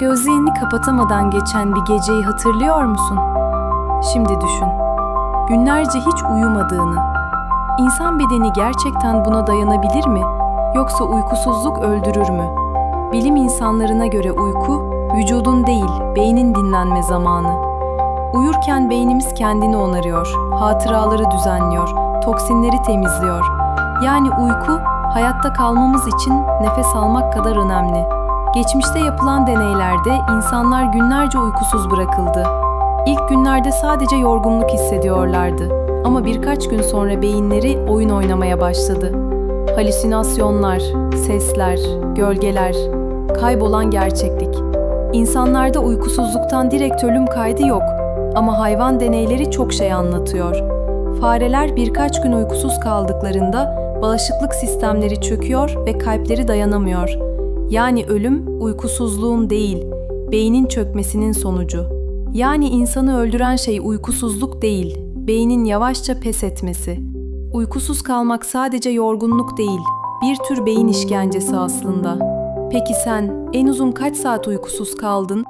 Gözlerini kapatamadan geçen bir geceyi hatırlıyor musun? Şimdi düşün. Günlerce hiç uyumadığını. İnsan bedeni gerçekten buna dayanabilir mi? Yoksa uykusuzluk öldürür mü? Bilim insanlarına göre uyku, vücudun değil, beynin dinlenme zamanı. Uyurken beynimiz kendini onarıyor, hatıraları düzenliyor, toksinleri temizliyor. Yani uyku, hayatta kalmamız için nefes almak kadar önemli. Geçmişte yapılan deneylerde insanlar günlerce uykusuz bırakıldı. İlk günlerde sadece yorgunluk hissediyorlardı. Ama birkaç gün sonra beyinleri oyun oynamaya başladı. Halüsinasyonlar, sesler, gölgeler, kaybolan gerçeklik. İnsanlarda uykusuzluktan direkt ölüm kaydı yok ama hayvan deneyleri çok şey anlatıyor. Fareler birkaç gün uykusuz kaldıklarında bağışıklık sistemleri çöküyor ve kalpleri dayanamıyor. Yani ölüm uykusuzluğun değil, beynin çökmesinin sonucu. Yani insanı öldüren şey uykusuzluk değil, beynin yavaşça pes etmesi. Uykusuz kalmak sadece yorgunluk değil, bir tür beyin işkencesi aslında. Peki sen en uzun kaç saat uykusuz kaldın?